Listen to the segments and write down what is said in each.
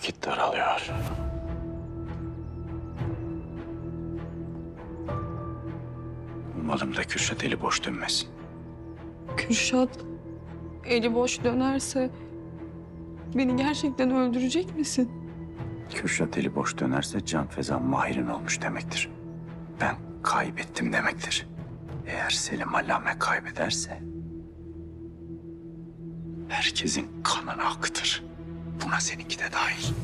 Vakit daralıyor. Umalım da Kürşat eli boş dönmesin. Kürşat eli boş dönerse beni gerçekten öldürecek misin? Kürşat eli boş dönerse Can Fezan Mahir'in olmuş demektir. Ben kaybettim demektir. Eğer Selim Allame kaybederse... ...herkesin kanını akıtır. Buna seninki de dahil.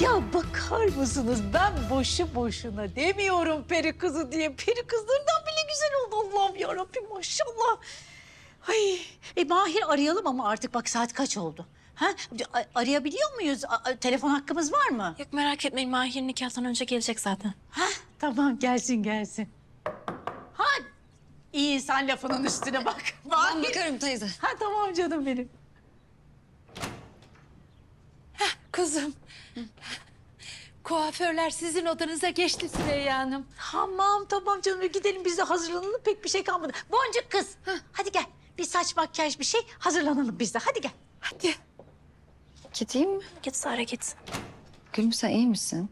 Ya bakar mısınız ben boşu boşuna demiyorum peri kızı diye. Peri kızlarından bile güzel oldu Allah'ım yarabbim maşallah. Ay, e Mahir arayalım ama artık bak saat kaç oldu? Ha? A- arayabiliyor muyuz? A- telefon hakkımız var mı? Yok merak etmeyin Mahir nikahtan önce gelecek zaten. Ha? Tamam gelsin gelsin. Ha? İyi sen lafının üstüne bak. Ben bakarım teyze. Ha tamam canım benim. Kızım. Kuaförler sizin odanıza geçti Süreyya Hanım. Tamam tamam canım gidelim biz de hazırlanalım pek bir şey kalmadı. Boncuk kız hadi gel bir saç makyaj bir şey hazırlanalım biz de hadi gel. Hadi. Gideyim mi? Git Sare git. Gülüm sen iyi misin?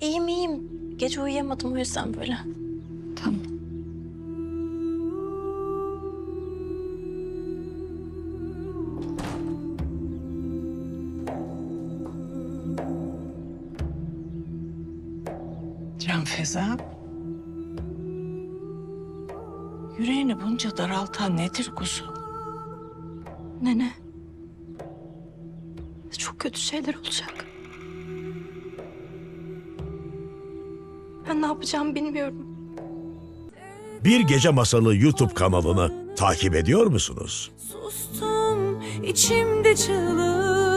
İyiyim iyiyim. Gece uyuyamadım o yüzden böyle. Can Feza. Yüreğini bunca daraltan nedir kuzum? Nene. Çok kötü şeyler olacak. Ben ne yapacağımı bilmiyorum. Bir Gece Masalı YouTube kanalını takip ediyor musunuz? Sustum içimde çığlık